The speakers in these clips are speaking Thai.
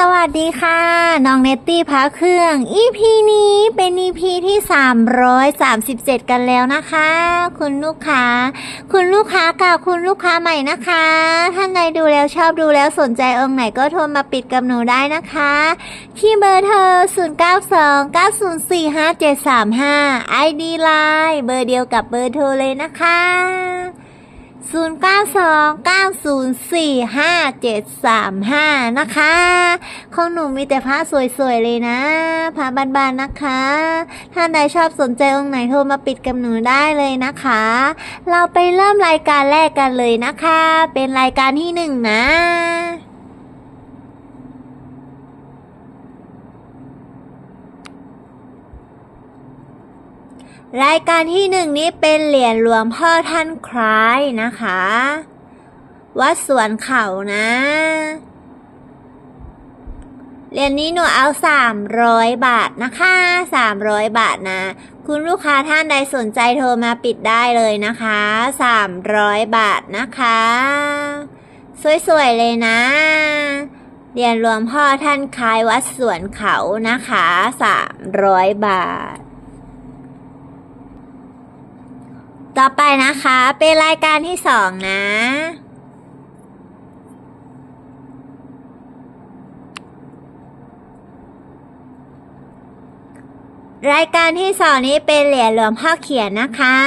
สวัสดีค่ะ น้องเนตตี้พักเครื่อง EP นี้เป็น EP ที่ 337 กันแล้วนะคะ คุณลูกค้า คุณลูกค้ากับคุณลูกค้าใหม่นะคะ ท่านใดดูแล้วชอบดูแล้วสนใจองค์ไหนก็โทรมาปิดกับหนูได้นะคะ ที่เบอร์เธอ 0929045735 ID Line เบอร์เดียวกับเบอร์โทรเลยนะคะ 0929045735 นะคะของหนูมีแต่ผ้าสวยๆเลยนะผ้าบานๆนะคะ ท่านใดชอบสนใจองค์ไหนโทรมาปิดกับหนูได้เลยนะคะ เราไปเริ่มรายการแรกกันเลยนะคะ เป็นรายการที่หนึ่งนะ รายการที่หนึ่งนี้เป็นเหรียญหลวงพ่อท่านคล้ายนะคะ วัดสวนเขานะ เหรียญนี้หนูเอาสามร้อยบาทนะคะสามร้อยบาทนะ คุณลูกค้าท่านใดสนใจโทรมาปิดได้เลยนะคะสามร้อยบาทนะคะ สวยๆเลยนะเหรียญหลวงพ่อท่านคล้ายวัดสวนเขานะคะสามร้อยบาท ต่อไปนะคะ เป็นรายการที่สองนะ รายการที่สองนี้เป็นเหรียญหลวงพ่อเขียนนะคะ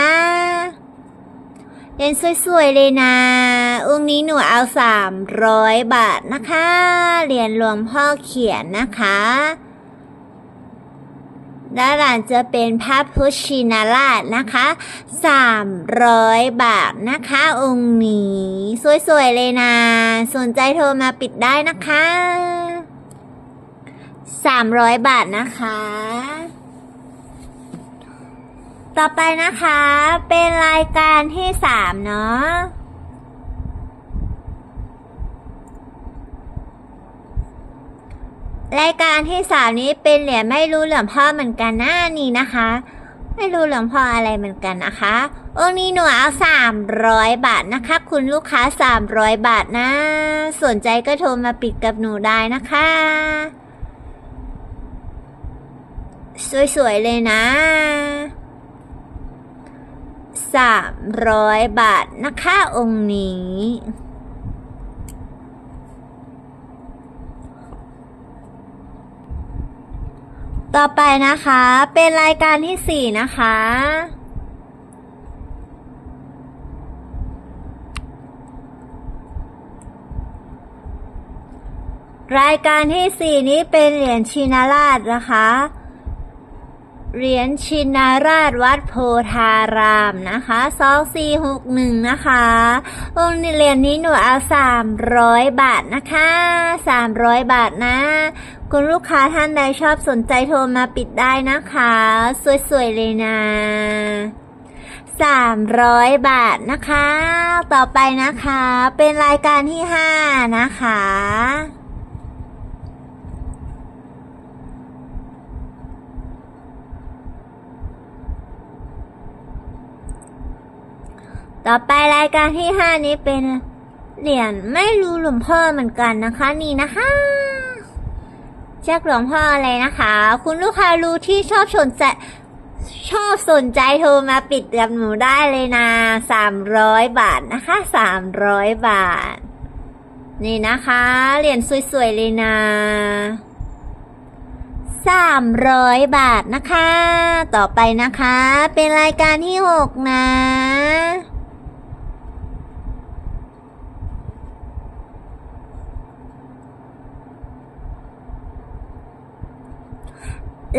เรียญสวยๆเลยนะ องค์นี้หนูเอาสามร้อยบาทนะคะ เหรียญหลวงพ่อเขียนนะคะ ด้านหลังจะเป็นพระพุทธชินราชนะคะ300บาทนะคะ องค์นี้ สวยๆเลยนะ สนใจโทรมาปิดได้นะคะ300บาทนะคะ ต่อไปนะคะ เป็นรายการที่3เนาะ รายการที่สามนี้เป็นเหรียญไม่รู้เหลืองพ่อเหมือนกันนะนี่นะคะ ไม่รู้เหลืองพ่ออะไรเหมือนกันนะคะองค์นี้หนูเอาสามร้อยบาทนะคะ คุณลูกค้าสามร้อยบาทนะ สนใจก็โทรมาปิดกับหนูได้นะคะ สวยๆเลยนะสามร้อยบาทนะคะองค์นี้ ต่อไปนะคะเป็นรายการที่สี่นะคะ รายการที่สี่นี้เป็นเหรียญชินาราชนะคะ เหรียญชินาราชวัดโพธารามนะคะสองสี่หกหนึ่งนะคะองค์เหรียญนี้หนูเอาสามร้อยบาทนะคะสามร้อยบาทนะ คุณลูกค้าท่านใดชอบสนใจโทรมาปิดได้นะคะ สวยๆเลยนะสามร้อยบาทนะคะ ต่อไปนะคะ เป็นรายการที่ห้านะคะ ต่อไปรายการที่ห้านี้เป็นเหรียญไม่รู้หลวงพ่อเหมือนกันนะคะ นี่นะคะ จกหลวงพ่ออะไรนะคะ คุณลูกค้ารู้ที่ชอบสนใจชอบสนใจโทรมาปิดกับหนูได้เลยนะสามร้อยบาทนะคะสามร้อยบาท นี่นะคะเหรียญสวยๆเลยนะสามร้อยบาทนะคะ ต่อไปนะคะ เป็นรายการที่หกนะ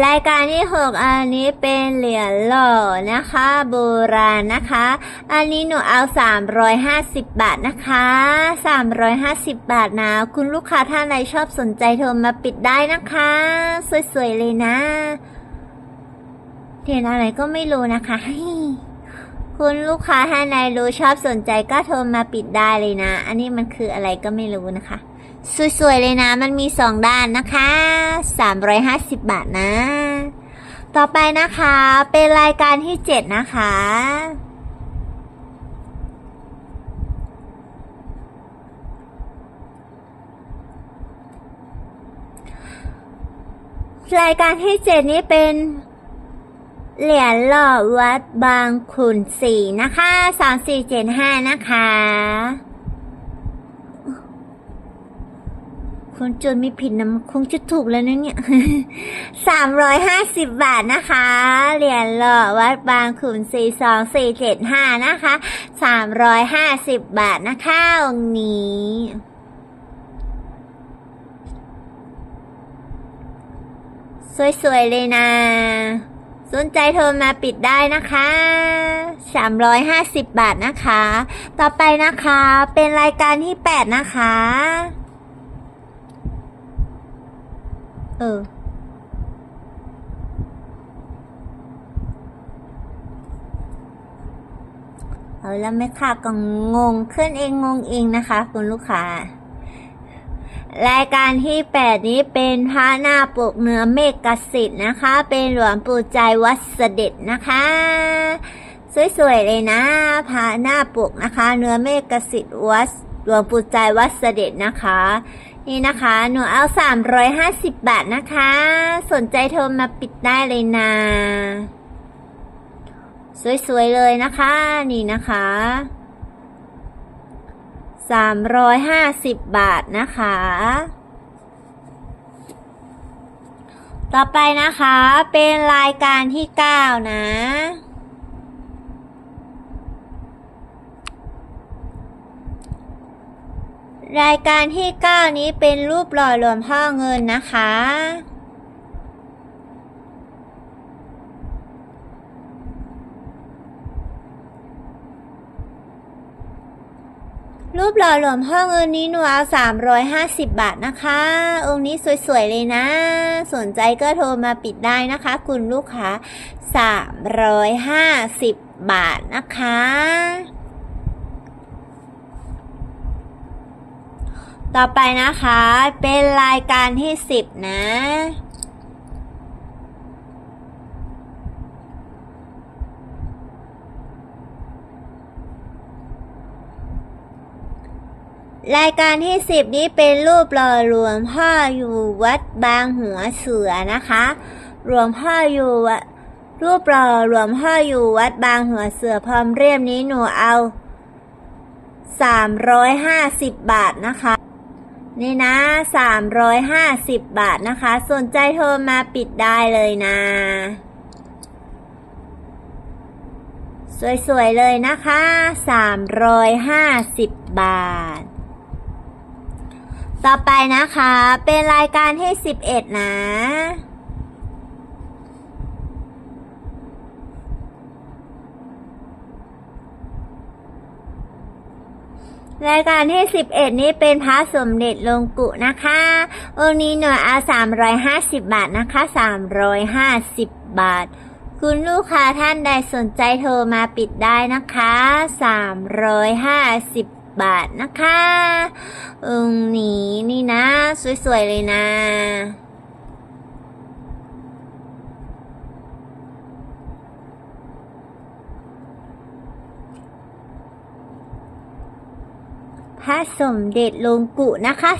รายการที่หกอันนี้เป็นเหรียญหล่อนะคะ โบราณนะคะ อันนี้หนูเอาสามร้อยห้าสิบบาทนะคะสามร้อยห้าสิบบาทนะ คุณลูกค้าท่านใดชอบสนใจโทรมาปิดได้นะคะ สวยๆเลยนะเหรียญอะไรก็ไม่รู้นะคะ คุณลูกค้าท่านใดรู้ชอบสนใจก็โทรมาปิดได้เลยนะ อันนี้มันคืออะไรก็ไม่รู้นะคะ สวยๆเลยนะ มันมีสองด้านนะคะ 350 บาทนะ ต่อไปนะคะ เป็นรายการที่ 7 นะคะ รายการที่เจ็ดนี้เป็นเหรียญหล่อวัดบางขุนศรีนะคะสามสี่เจ็ดห้านะคะ คุณจุดไม่ผิดนะคงจะถูกแล้วนะเนี่ยสามร้อยห้าสิบบาทนะคะ เหรียญหล่อวัดบางขุนศรีสองสี่เจ็ดห้านะคะสามร้อยห้าสิบบาทนะคะองนี้สวยๆเลยนะ สนใจโทรมาปิดได้นะคะ 350 บาทนะคะ ต่อไปนะคะ เป็นรายการที่ 8 นะคะ เออ เอาแล้วแม่ค้าก็งงขึ้นเองงงเองนะคะ คุณลูกค้ารายการที่แปดนี้เป็นพระหน้าปกเนื้อเมฆกสิทธิ์นะคะ เป็นหลวงปู่ใจวัดเสด็จนะคะ สวยๆเลยนะพระหน้าปกนะคะ เนื้อเมฆกสิทธิ์วัดหลวงปู่ใจวัดเสด็จนะคะ นี่นะคะ หนูเอา 350 บาทนะคะ สนใจโทรมาปิดได้เลยนะ สวยๆเลยนะคะ นี่นะคะ 350 บาทนะคะ ต่อไปนะคะ เป็นรายการที่ 9 นะ รายการที่ 9 นี้เป็นรูปหล่อหลวงพ่อเงินนะคะ รูปหล่อหลวงพ่อเงินนี้หนูเอา350 บาทนะคะ องค์นี้สวย ๆ เลยนะ สนใจก็โทรมาปิดได้นะคะ คุณลูกค้า 350 บาทนะคะ ต่อไปนะคะ เป็นรายการที่10นะ รายการที่สิบนี้เป็นรูปหล่อหลวงพ่ออยู่วัดบางหัวเสือนะคะหลวงพ่ออยู่วัดรูปหล่อหลวงพ่ออยู่วัดบางหัวเสือพร้อมเรียมนี้หนูเอาสามร้อยห้าสิบบาทนะคะ นี่นะสามร้อยห้าสิบบาทนะคะ สนใจโทรมาปิดได้เลยนะ สวยๆเลยนะคะสามร้อยห้าสิบบาท ต่อไปนะคะ เป็นรายการที่ 11 นะ รายการที่ 11 นี้เป็นพระสมเด็จลงกุนะคะ องค์นี้หน่วยเอา350 บาทนะคะ 350 บาท คุณลูกค้าท่านใดสนใจโทรมาปิดได้นะคะ 350 บาทนะคะ องค์นี้นี่นะ สวย ๆ เลยนะ ระสมเด็จลงกุนะคะ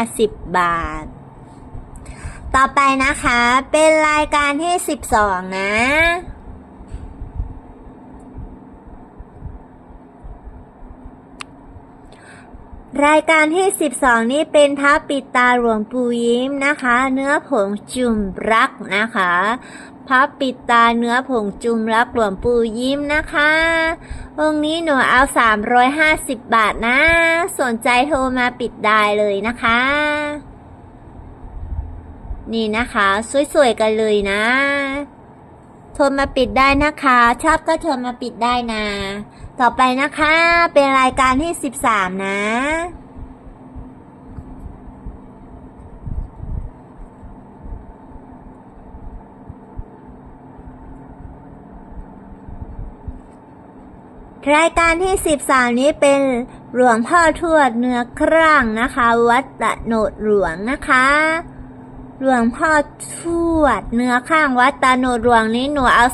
350 บาท ต่อไปนะคะ เป็นรายการที่ 12 นะรายการที่ 12 นี้เป็นพระปิดตาหลวงปู่ยิ้มนะคะ เนื้อผงจุ่มรักนะคะ พระปิดตาเนื้อผงจุ่มรักหลวงปู่ยิ้มนะคะ องค์นี้หนูเอา 350 บาทนะ สนใจโทรมาปิดได้เลยนะคะ นี่นะคะ สวยๆกันเลยนะ โทรมาปิดได้นะคะ ชอบก็โทรมาปิดได้นะ ต่อไปนะคะ เป็นรายการที่ 13 นะ รายการที่ 13 นี้เป็นหลวงพ่อทวดเนื้อครั่งนะคะ วัดตะโนดหลวงนะคะ หลวงพ่อทวดเนื้อข้างวัดตาโนดหลวงนี้หนูเอา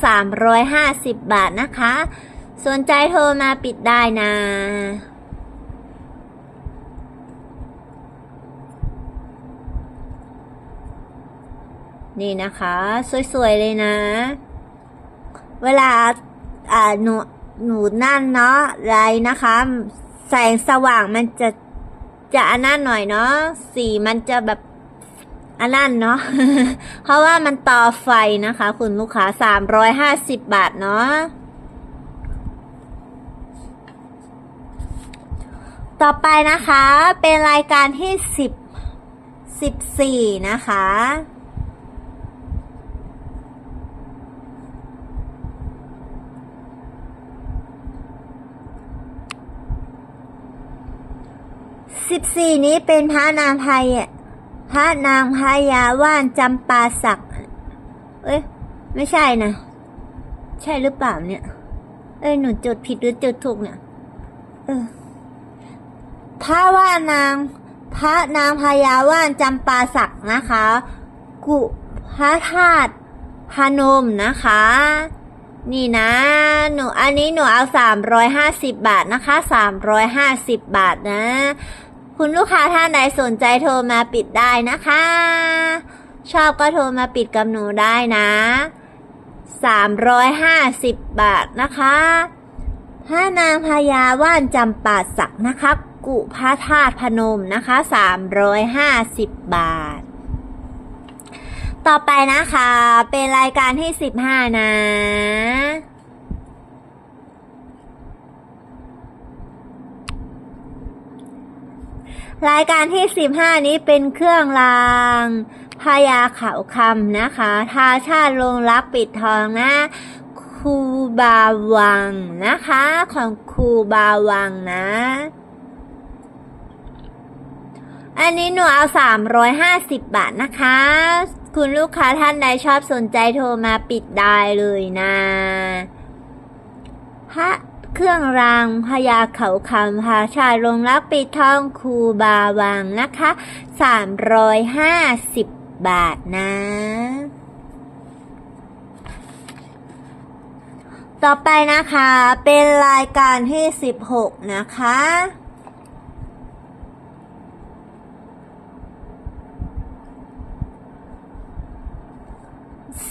350 บาทนะคะ สนใจโทรมาปิดได้นะนี่นะคะ สวย ๆ เลยนะ เวลาอ่าหนู หนูนั่นเนาะไรนะคะ แสงสว่างมันจะจะอันนั้นหน่อยเนาะสีมันจะแบบอันนั้นเนาะ เพราะว่ามันต่อไฟนะคะ คุณลูกค้าสามร้อยห้าสิบบาทเนาะ ต่อไปนะคะ เป็นรายการที่สิบสิบสี่นะคะ สิบสี่นี้เป็นพระนางพายพระนางพายาว่านจำปาศักดิ์เอ้ย ไม่ใช่นะ ใช่หรือเปล่าเนี่ย เอ้ย หนูจดผิดหรือจดถูกเนี่ย เออพระว่านาง พระนางพญาว่านจำปาศักดิ์นะคะ กุพระธาตุพนมนะคะ นี่นะ หนู อันนี้หนูเอาสามร้อยห้าสิบบาทนะคะสามร้อยห้าสิบบาทนะ คุณลูกค้าท่านใดสนใจโทรมาปิดได้นะคะ ชอบก็โทรมาปิดกับหนูได้นะสามร้อยห้าสิบบาทนะคะพระนางพญาว่านจำปาสักนะคะ กุพระธาตุพนมนะคะสามร้อยห้าสิบบาท ต่อไปนะคะ เป็นรายการที่สิบห้านะ รายการที่สิบห้านี้เป็นเครื่องรางพญาเขาคำนะคะ ทาชาติลงรักปิดทองนะคูบาวังนะคะ ของคูบาวังนะ อันนี้หนูเอาสามร้อยห้าสิบบาทนะคะ คุณลูกค้าท่านใดชอบสนใจโทรมาปิดได้เลยนะพระ เครื่องรางพญาเขาคำพาชายลงรักปิดทองคูบาวังนะคะสามร้อยห้าสิบบาทนะ ต่อไปนะคะเป็นรายการที่สิบหกนะคะ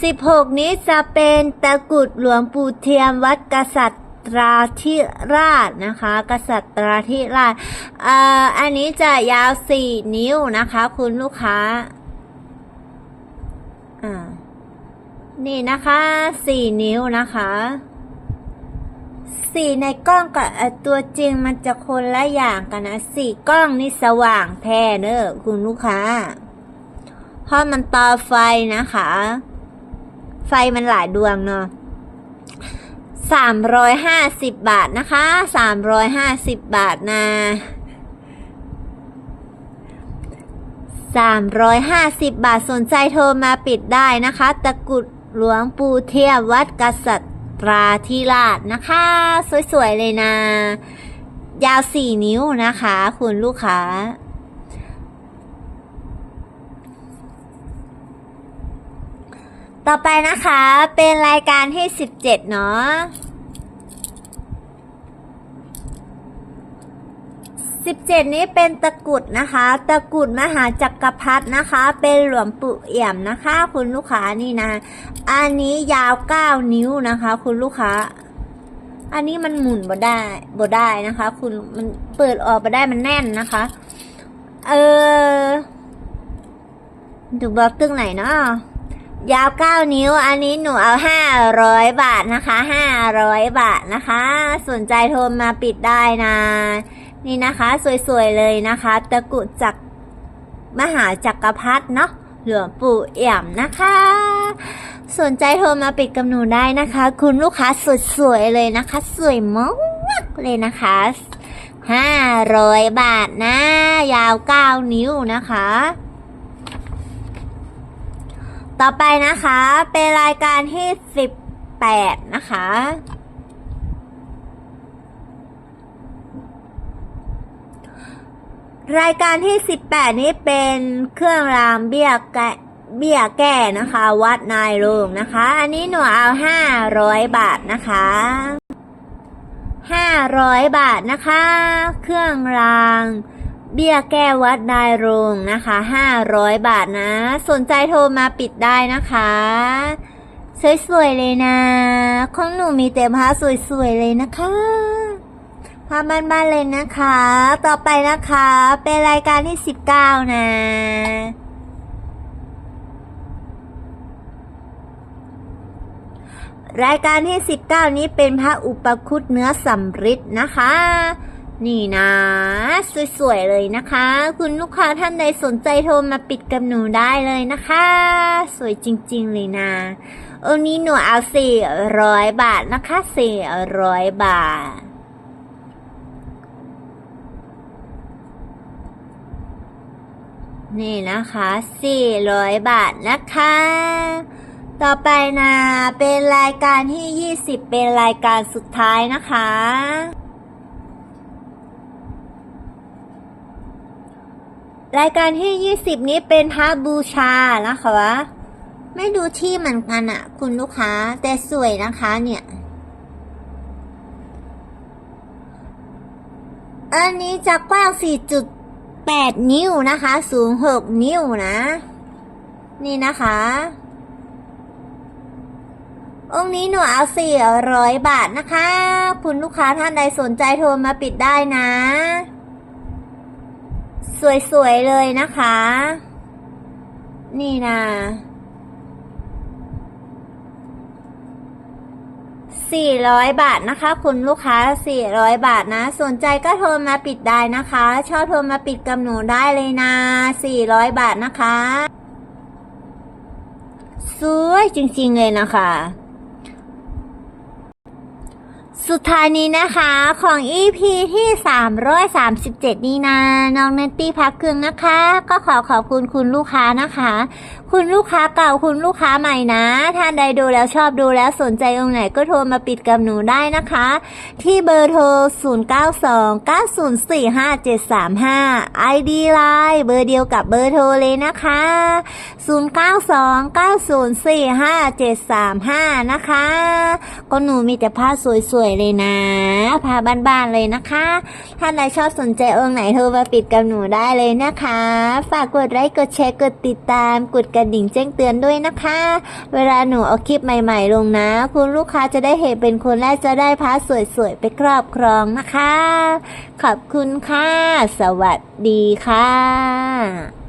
สิบหกนี้จะเป็นตะกุดหลวงปู่เทียมวัดกษัตริย์ ราธิราชนะคะ กษัตราธิราชเอ่ออันนี้จะยาวสี่นิ้วนะคะ คุณลูกค้าอ่านี่นะคะสี่นิ้วนะคะสีในกล้องกับตัวจริงมันจะคนละอย่างกันนะสีกล้องนี่สว่างแท้เนอะคุณลูกค้า เพราะมันต่อไฟนะคะ ไฟมันหลายดวงเนาะ สามร้อยห้าสิบบาทนะคะสามร้อยห้าสิบบาทนะสามร้อยห้าสิบบาทสนใจโทรมาปิดได้นะคะ ตะกุดหลวงปู่เทียบวัดกษัตราธิราชนะคะ สวย ๆ เลยนะ ยาวสี่นิ้วนะคะ คุณลูกค้า ต่อไปนะคะเป็นรายการที่สิบเจ็ดเนาะสิบเจ็ดนี้เป็นตะกุดนะคะ ตะกุดมหาจักรพรรดินะคะ เป็นหลวงปู่เอี่ยมนะคะ คุณลูกค้านี่นะ อันนี้ยาวเก้านิ้วนะคะ คุณลูกค้า อันนี้มันหมุนบ่ได้บ่ได้นะคะ คุณมันเปิดออกบ่ได้มันแน่นนะคะ เออถูกบอกตึงไหนเนาะ ยาวเก้านิ้ว อันนี้หนูเอาห้าร้อยบาทนะคะห้าร้อยบาทนะคะ สนใจโทรมาปิดได้นะ นี่นะคะ สวยๆเลยนะคะ ตะกุดจากมหาจักรพรรดิเนาะหลวงปู่เอี่ยมนะคะ สนใจโทรมาปิดกับหนูได้นะคะ คุณลูกค้าสวยๆเลยนะคะ สวยมากเลยนะคะห้าร้อยบาทนะ ยาวเก้านิ้วนะคะ ต่อไปนะคะ เป็นรายการที่สิบแปดนะคะ รายการที่สิบแปดนี้เป็นเครื่องรางเบี้ยแกเบี้ยแก้นะคะ วัดนายโรงนะคะ อันนี้หนูเอาห้าร้อยบาทนะคะห้าร้อยบาทนะคะ เครื่องราง เบี้ยแก้วัดนายรงนะคะ 500 บาทนะ สนใจโทรมาปิดได้นะคะ สวยๆเลยนะของหนูมีแต่ผ้าสวยๆเลยนะคะผ้าบ้านๆเลยนะคะ ต่อไปนะคะ เป็นรายการที่ 19 นะรายการที่ 19 นี้เป็นพระอุปคุตเนื้อสำริดนะคะ นี่นะ สวยๆเลยนะคะ คุณลูกค้าท่านใดสนใจโทรมาปิดกับหนูได้เลยนะคะ สวยจริงๆเลยนะองค์นี้หนูเอาสี่ร้อยบาทนะคะสี่ร้อยบาท นี่นะคะสี่ร้อยบาทนะคะ ต่อไปนะ เป็นรายการที่20เป็นรายการสุดท้ายนะคะ รายการที่ 20 นี้เป็นพระบูชานะคะไม่ดูที่เหมือนกันอะคุณลูกค้า แต่สวยนะคะเนี่ย อันนี้จะกว้าง 4.8 นิ้วนะคะ สูง 6 นิ้วนะ นี่นะคะ องค์นี้หนูเอาสี่ร้อยบาทนะคะ คุณลูกค้าท่านใดสนใจโทรมาปิดได้นะ สวยๆเลยนะคะ นี่นะสี่ร้อยบาทนะคะ คุณลูกค้าสี่ร้อยบาทนะ สนใจก็โทรมาปิดได้นะคะ ชอบโทรมาปิดกับหนูได้เลยนะสี่ร้อยบาทนะคะ สวยจริงๆเลยนะคะ สุดท้ายนี้นะคะของ EP ที่ 337 นี้นะน้องเนตตี้พักเครื่องนะคะ ก็ขอขอบคุณคุณลูกค้านะคะคุณลูกค้าเก่าคุณลูกค้าใหม่นะ ท่านใดดูแล้วชอบดูแล้วสนใจองค์ไหนก็โทรมาปิดกับหนูได้นะคะ ที่เบอร์โทร 0929045735 ID Line เบอร์เดียวกับเบอร์โทรเลยนะคะ 0929045735 นะคะ ก็หนูมีแต่ผ้าสวยๆเลยนะ ผ้าบ้านๆเลยนะคะถ้านใครชอบสนใจองค์ไหนโทรมาปิดกับหนูได้เลยนะคะ ฝากกดไลค์กดแชร์กดติดตามกดกระดิ่งแจ้งเตือนด้วยนะคะ เวลาหนูเอาคลิปใหม่ ๆ ลงนะ คุณลูกค้าจะได้เห็นเป็นคนแรกจะได้ผ้าสวยๆไปครอบครองนะคะ ขอบคุณค่ะ สวัสดีค่ะ